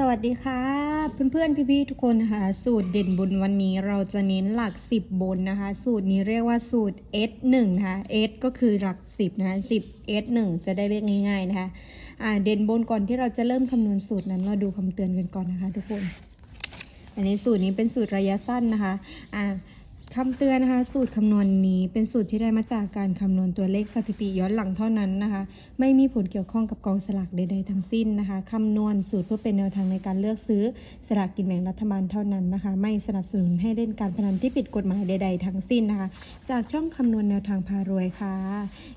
สวัสดีค่ะ เพื่อนๆ พี่ๆ ทุกคนนะคะสูตรเด่นบนวันนี้เราจะเน้นหลัก 10 บนนะคะ สูตรนี้เรียกว่าสูตร S1 นะคะ S ก็คือหลัก 10 นะคะ 10 S1 จะได้เรียกง่าย ๆ นะคะอ่าเด่นบนก่อนที่เราจะเริ่มคำนวณสูตรนั้น เราดูคำเตือนกันก่อนนะคะ ทุกคน อันนี้สูตรนี้เป็นสูตรระยะสั้นนะคะอ่า คำเตือนนะคะ สูตรคำนวณนี้เป็นสูตรที่ได้มาจากการคำนวณตัวเลขสถิติย้อนหลังเท่านั้นนะคะ ไม่มีผลเกี่ยวข้องกับกองสลากใด ๆ ทั้งสิ้นนะคะคำนวณสูตรเพื่อเป็นแนวทางในการเลือกซื้อสลากกินแบ่งรัฐบาลเท่านั้นนะคะ ไม่สนับสนุนให้เล่นการพนันที่ผิดกฎหมายใด ๆ ทั้งสิ้นนะคะ จากช่องคำนวณแนวทางพารวยค่ะ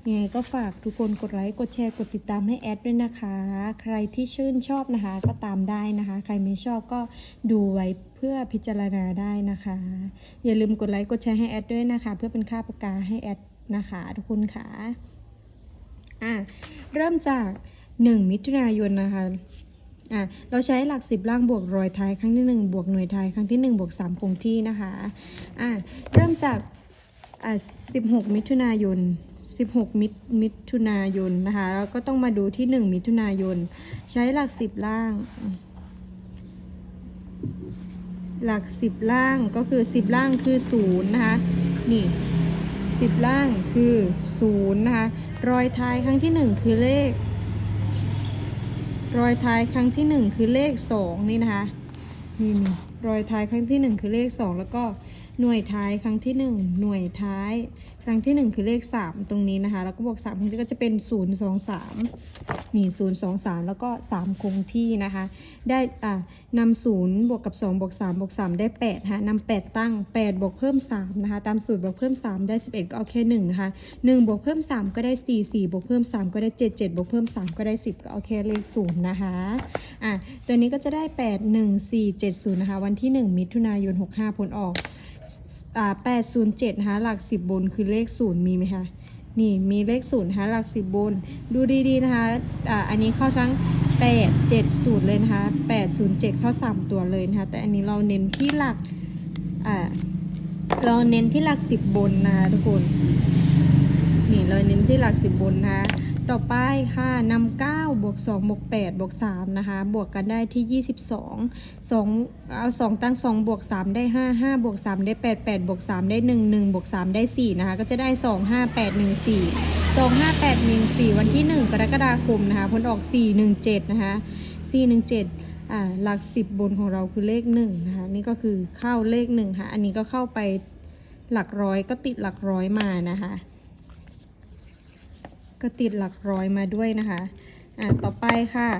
ยังไงก็ฝากทุกคนกดไลค์กดแชร์กดติดตามให้แอดด้วยนะคะ ใครที่ชื่นชอบนะคะก็ตามได้นะคะ ใครไม่ชอบก็ดูไว้เพื่อพิจารณาได้นะคะ อย่าลืมกดไลค์กดแชร์ให้แอดด้วยนะคะ เพื่อเป็นค่าประกาให้แอดนะคะทุกคนค่ะอะเริ่มจาก 1 มิถุนายนนะคะอะเราใช้หลัก 10 ล่างบวกรอยท้ายครั้งที่ 1 บวกหน่วยท้ายครั้งที่ 1 บวก 3 คงที่นะคะอะเริ่มจากอะ16 มิถุนายน 16 มิมิถุนายนนะคะแล้วก็ต้องมาดูที่ 1 มิถุนายน ใช้หลัก 10 ล่าง หลักสิบล่างก็คือสิบล่างคือศูนย์นะคะนี่สิบล่างคือศูนย์นะคะรอยท้ายครั้งที่หนึ่งคือเลข รอยท้ายครั้งที่หนึ่งคือเลขสองนี่นะคะนี่นี่รอยท้ายครั้งที่หนึ่งคือเลขสองแล้วก็หน่วยท้ายครั้งที่หนึ่งหน่วยท้าย ครั้งที่ 1 คือเลข 3 ตรงนี้นะคะ แล้วก็บวก3ครั้งที่ก็จะเป็น 0 2 3นี่0 2 3 แล้วก็ 3 คงที่นะคะ ได้อ่านำ0บวกกับ 2 บวก 3 บวก 3 ได้8ฮะนำ8ตั้ง 8 บวกเพิ่ม 3 นะคะ ตามสูตรบวกเพิ่ม 3 ได้ 11 ก็เอาแค่1นะคะ 1 บวกเพิ่ม 3 ก็ได้ 4 4 บวกเพิ่ม 3 ก็ได้ 7 7 บวกเพิ่ม 3 ก็ได้ 10 ก็เอาแค่เลข0นะคะอะตัวนี้ก็จะได้ 8 1 4 7 0นะคะ วันที่ 1 มิถุนายน 65 ผลออก อ่า807นะคะหลัก10บบนคือเลข0มีไหมคะนี่มีเลข0นะคะหลัก10บบน ดูดีๆนะคะอ่าอันนี้เข้าทั้ง8 7 0เลยนะคะ807เข้า3ตัวเลยนะคะแต่อันนี้เราเน้นที่หลักอ่าเราเน้นที่หลัก10บบนนะคะทุกคนนี่เราเน้นที่หลัก10บนนะคะ ต่อไปค่ะนำ9บวก2บวก8บวก3นะคะ บวกกันได้ที่ 22 2 เอา 2 ตั้ง 2 บวก 3 ได้ 5 5 บวก 3 ได้ 8 8 บวก 3 ได้ 1 1 บวก 3 ได้ 4 นะคะ ก็จะได้ 2 5 8 1 4 2 5 8 1 4 วันที่ 1 กรกฎาคมนะคะ ผลออก 4 1 7 นะคะ 4 1 7 อ่า หลัก 10 บนของเราคือเลข 1 นะคะ นี่ก็คือเข้าเลข1ค่ะ อันนี้ก็เข้าไปหลักร้อยก็ติดหลักร้อยมานะคะ ก็ติดหลักร้อยมาด้วยนะคะ อ่าต่อไปค่ะ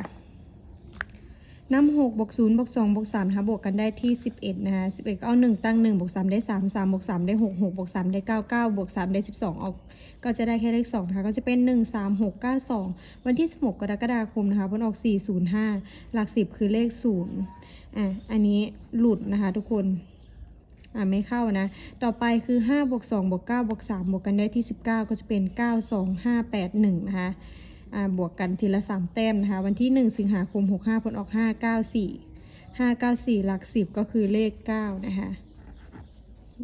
น้ำหกบวกศูนย์บวกสองบวกสามนะคะบวกกันได้ที่สิบเอ็ดนะคะสิบเอ็ดเอาหนึ่งตั้งหนึ่งบวกสามได้สามสามบวกสามได้หกหกบวกสามได้เก้าเก้าบวกสามได้สิบสองออก ก็จะได้แค่เลขสองนะคะ ก็จะเป็นหนึ่งสามหกเก้าสองวันที่สิบหกกรกฎาคมนะคะผลออกสี่ศูนย์ห้าหลักสิบคือเลขศูนย์อะอันนี้หลุดนะคะทุกคน อ่าไม่เข้านะ ต่อไปคือ5บวก2บวก9บวก3บวกกันได้ที่ 19 ก็จะเป็น 9 2 5 8 1 นะคะอ่าบวกกันทีละ 3 แต้มนะคะ วันที่ 1 สิงหาคม 65 ผลออก 5 9 4 5 9 4 หลัก 10 ก็คือเลข 9 นะคะ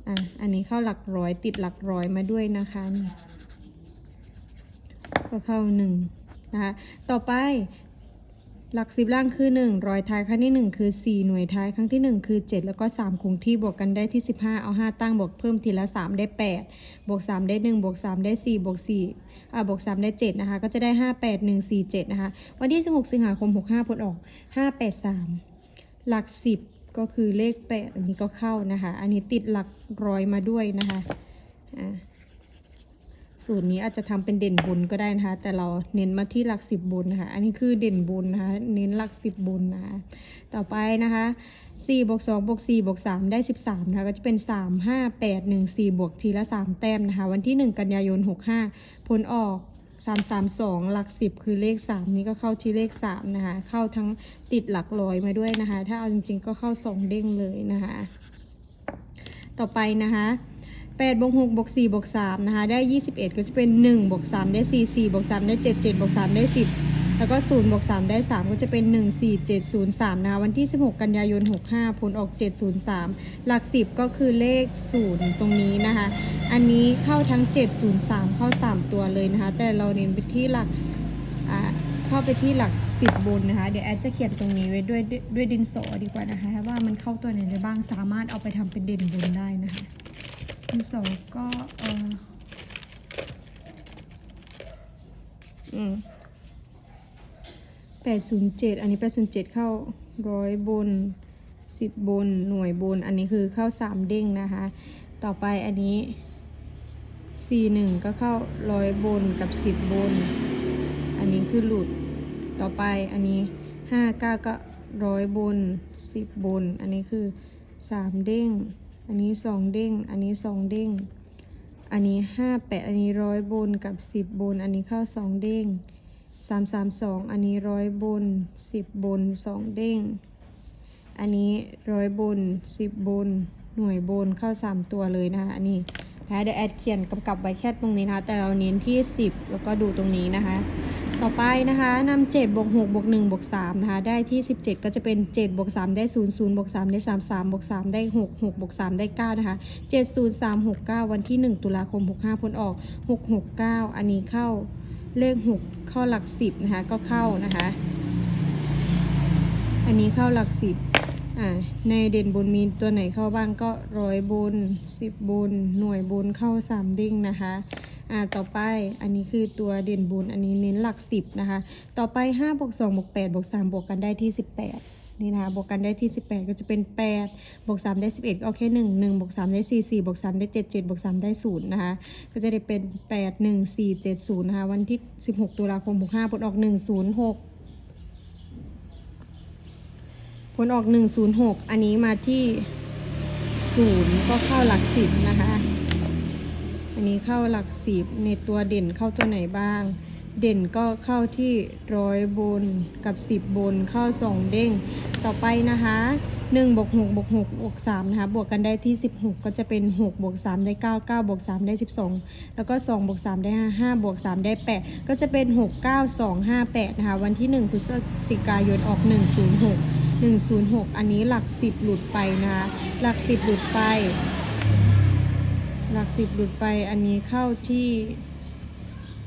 อ่าอันนี้เข้าหลักร้อยติดหลักร้อยมาด้วยนะคะนี่ก็เข้า 1 นะคะ ต่อไป หลักสิบล่างคือ 1 รอยท้ายครั้งที่ 1 คือ 4 หน่วยท้ายครั้งที่ 1 คือ 7 แล้วก็ 3 คงที่บวกกันได้ที่ 15 เอา 5 ตั้งบวกเพิ่มทีละ 3 ได้ 8 บวก 3 ได้ 1 บวก 3 ได้ 4 บวก4อ่าบวก 3 ได้ 7 นะคะ ก็จะได้ 5 8 1 4 7 นะคะ วันที่ 16 สิงหาคม 65 ผลออก 5 8 3 หลัก 10 ก็คือเลข 8 อันนี้ก็เข้านะคะ อันนี้ติดหลักร้อยมาด้วยนะคะอ่า สูตรนี้อาจจะทำเป็นเด่นบนก็ได้นะคะ แต่เราเน้นมาที่หลักสิบบนนะคะ อันนี้คือเด่นบนนะคะ เน้นหลักสิบบนนะคะ ต่อไปนะคะสี่บวกสองบวกสี่บวกสามได้สิบสามนะคะก็จะเป็นสามห้าแปดหนึ่งสี่บวกทีละสามแต้มนะคะ วันที่หนึ่งกันยายนหกห้าผลออกสามสามสองหลักสิบคือเลขสามนี้ก็เข้าที่เลขสามนะคะ เข้าทั้งติดหลักร้อยมาด้วยนะคะ ถ้าเอาจริงๆก็เข้าสองเด้งเลยนะคะ ต่อไปนะคะ 8บวก6บวก4บวก3นะคะ ได้ 21 ก็จะเป็น 1บวก3ได้ 4 4บวก3ได้ 7 7บวก3ได้ 10 แล้วก็0บวก3ได้ 3 ก็จะเป็น 1 4 7 0 3 นะคะ วันที่ 16 กันยายน 65 ผลออก 703 หลัก 10 ก็คือเลข 0 ตรงนี้นะคะ อันนี้เข้าทั้ง 703 เข้า 3 ตัวเลยนะคะ แต่เราเน้นไปที่หลักเข้าไปที่หลักสิบบนนะคะ เดี๋ยวแอดจะเขียนตรงนี้ไว้ด้วยด้วยด้วยดินสอดีกว่านะคะ ว่ามันเข้าตัวไหนได้บ้างสามารถเอาไปทำเป็นเด่นบนได้นะคะ ดินสอก็เอออืมแปดศูนย์เจ็ดอันนี้แปดศูนย์เจ็ดเข้าร้อยบนสิบบนหน่วยบน อันนี้คือเข้าสามเด้งนะคะ ต่อไปอันนี้ C1 ก็เข้าร้อยบนกับสิบบน อันนี้คือหลุด ต่อไปอันนี้ห้าเก้าก็ร้อยบนสิบบน อันนี้คือสามเด้ง อันนี้สองเด้ง อันนี้สองเด้ง อันนี้ห้าแปดอันนี้ร้อยบนกับสิบบน อันนี้เข้าสองเด้งสามสามสองอันนี้ร้อยบนสิบบนสองเด้ง อันนี้ร้อยบนสิบบน หน่วยบนเข้าสามตัวเลยนะคะอันนี้ นะเดี๋ยวแอดเขียนกำกับไว้แค่ตรงนี้นะคะ แต่เราเน้นที่สิบแล้วก็ดูตรงนี้นะคะ ต่อไปนะคะนำเจ็ดบวกหกบวกหนึ่งบวกสามนะคะ ได้ที่สิบเจ็ดก็จะเป็นเจ็ดบวกสามได้ศูนย์ศูนย์บวกสามได้สามสามบวกสามได้หกหกบวกสามได้เก้านะคะเจ็ดศูนย์สามหกเก้าวันที่หนึ่งตุลาคมหกห้าพ้นออกหกหกเก้าอันนี้เข้าเลขหกเข้าหลักสิบนะคะ ก็เข้านะคะ อันนี้เข้าหลักสิบ ในเด่นบนมีตัวไหนเข้าบ้างก็ร้อยบนสิบบน หน่วยบนเข้าสามเด้งนะคะอ่าต่อไปอันนี้คือตัวเด่นบนอันนี้เน้นหลักสิบนะคะ ต่อไปห้าบวกสองบวกแปดบวกสามบวกกันได้ที่สิบแปดนี่นะคะบวกกันได้ที่ 18 ก็จะเป็น8บวก3ได้ 11ก็โอเค1 1บวก3ได้4 4บวก3ได้7 7บวก3ได้0นะคะก็จะได้เป็น 8 1 4 7 0นะคะวันที่ 16 ตุลาคมบว65วกออก 106 ผลออก 106 อันนี้มาที่0ก็เข้าหลักสิบนะคะ อันนี้เข้าหลักสิบในตัวเด่นเข้าตัวไหนบ้าง เด่นก็เข้าที่ร้อยบนกับ 10 บนเข้า2เด้ง ต่อไปนะคะ1บวก6บวก6บวก3นะคะบวกกันได้ที่ 16 ก็จะเป็น 6 บวก 3 ได้ 9 9 บวก 3 ได้ 12 แล้วก็ 2 บวก 3 ได้ 5 5 บวก 3 ได้ 8 ก็จะเป็น 6 9 2 5 8 นะคะ วันที่ 1พฤศจิกายนออก 106 106 อันนี้หลัก 10 หลุดไปนะคะ หลัก 10 หลุดไป หลัก 10 หลุดไป อันนี้เข้าที่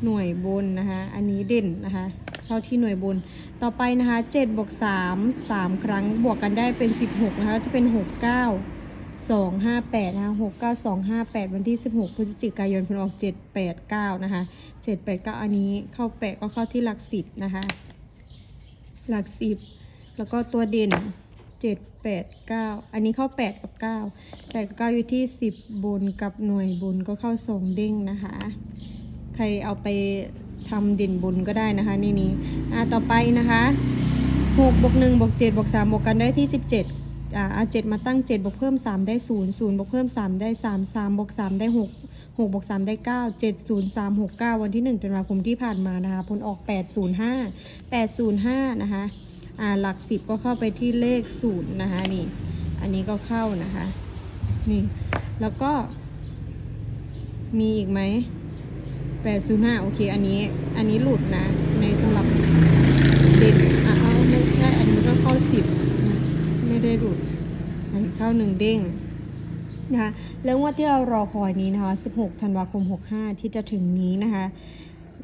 หน่วยบนนะคะ อันนี้เด่นนะคะเข้าที่หน่วยบน ต่อไปนะคะ7บวก3 3 ครั้งบวกกันได้เป็น 16 นะคะ จะเป็น 6 9 2 5 8 นะคะ 6 9 2 5 8 วันที่ 16 พฤศจิกายนผลออก 7 8 9 นะคะ 7 8 9 อันนี้เข้า 8 ก็เข้าที่หลัก 10 นะคะ หลัก 10 แล้วก็ตัวเด่น 7 8 9 อันนี้เข้า 8 กับ 9 8 กับ 9 อยู่ที่ 10 บนกับหน่วยบนก็เข้า2เด้งนะคะ ใครเอาไปทำเดินบุญก็ได้นะคะ นี่นี่อ่าต่อไปนะคะหกบวกหนึ่งบวกเจ็ดบวกสามบวกกันได้ที่สิบเจ็ดอ่าเจ็ดมาตั้งเจ็ดบวกเพิ่มสามได้ศูนย์ศูนย์บวกเพิ่มสามได้สามสามบวกสามได้หกหกบวกสามได้เก้าเจ็ดศูนย์สามหกเก้าวันที่หนึ่งตุลาคมที่ผ่านมานะคะ ผลออกแปดศูนย์ห้าแปดศูนย์ห้านะคะอ่าหลักสิบก็เข้าไปที่เลขศูนย์นะคะนี่ อันนี้ก็เข้านะคะ นี่ แล้วก็มีอีกไหม แปดสิบห้าโอเค อันนี้ อันนี้หลุดนะ ในสำหรับเด่นอะเอาไม่ใช่อันนี้ก็เข้า10นะไม่ได้หลุด อันนี้เข้าหนึ่งเด้งนะคะแล้วงวดที่เรารอคอยนี้นะคะ 16 ธันวาคม 65 ที่จะถึงนี้นะคะ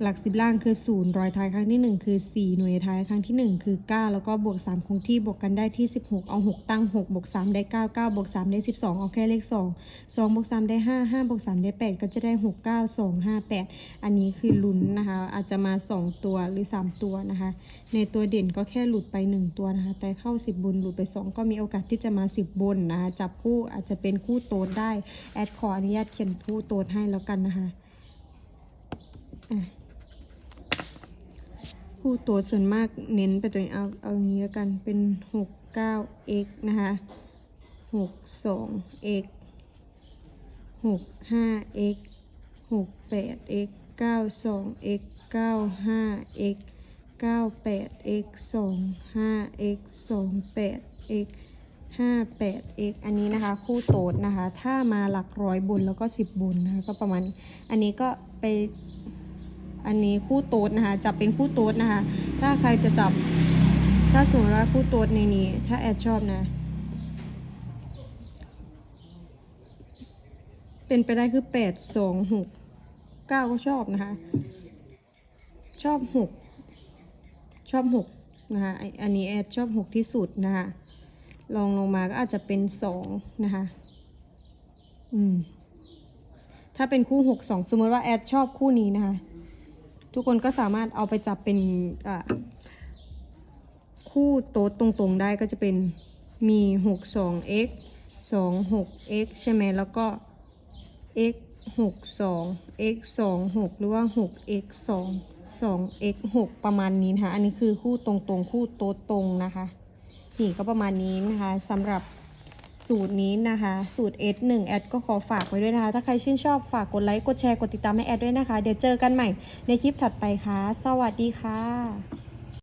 หลักสิบล่างคือ0รอยท้ายครั้งที่ 1 คือ 4 หน่วยท้ายครั้งที่ 1 คือ 9 แล้วก็บวก 3 คงที่บวกกันได้ที่ 16 เอา 6 ตั้ง 6 บวก 3 ได้ 9 9 บวก 3 ได้ 12 เอาแค่เลข 2 2 บวก 3 ได้ 5 5 บวก 3 ได้ 8 ก็จะได้ 6 9 2 5 8 อันนี้คือลุ้นนะคะ อาจจะมา 2 ตัวหรือ 3 ตัวนะคะ ในตัวเด่นก็แค่หลุดไป 1 ตัวนะคะ แต่เข้า 10 บนหลุดไป 2 ก็มีโอกาสที่จะมา 10 บนนะคะ จับคู่อาจจะเป็นคู่โต๊ดได้ แอดขออนุญาตเขียนคู่โต๊ดให้แล้วกันนะคะอะ คู่ตัวส่วนมากเน้นไปตัวนี้เอาเอาอย่างนี้แล้วกันเป็นหกเก้า x นะคะหกสอง x หกห้า x หกแปด x เก้าสอง x เก้าห้า x เก้าแปด x สองห้า x สองแปด x ห้าแปด x อันนี้นะคะ คู่โต๊ดนะคะ ถ้ามาหลักร้อยบนแล้วก็สิบบนนะคะก็ประมาณ อันนี้ก็ไป อันนี้คู่โต๊ดนะคะ จับเป็นคู่โต๊ดนะคะ ถ้าใครจะจับ ถ้าสมมติว่าคู่โต๊ดในนี้ ถ้าแอดชอบนะ เป็นไปได้คือแปดสองหกเก้าก็ชอบนะคะ ชอบหกชอบหกนะคะ อันนี้แอดชอบหกที่สุดนะคะลองลงมาก็อาจจะเป็นสองนะคะ อืม ถ้าเป็นคู่หกสองสมมติว่าแอดชอบคู่นี้นะคะ ทุกคนก็สามารถเอาไปจับเป็นคู่โต๊ดตรงๆได้ก็จะเป็นมีหกสอง x สองหก x ใช่ไหมแล้วก็ x หกสอง x สองหกหรือว่าหก x สองสอง x หกประมาณนี้นะคะ อันนี้คือคู่ตรงๆ คู่โต๊ดตรงนะคะ นี่ก็ประมาณนี้นะคะสำหรับ สูตรนี้นะคะ สูตร S 1 แอดก็ขอฝากไว้ด้วยนะคะ ถ้าใครชื่นชอบฝากกดไลค์ กดแชร์ กดติดตามให้แอดด้วยนะคะ เดี๋ยวเจอกันใหม่ในคลิปถัดไปค่ะ สวัสดีค่ะ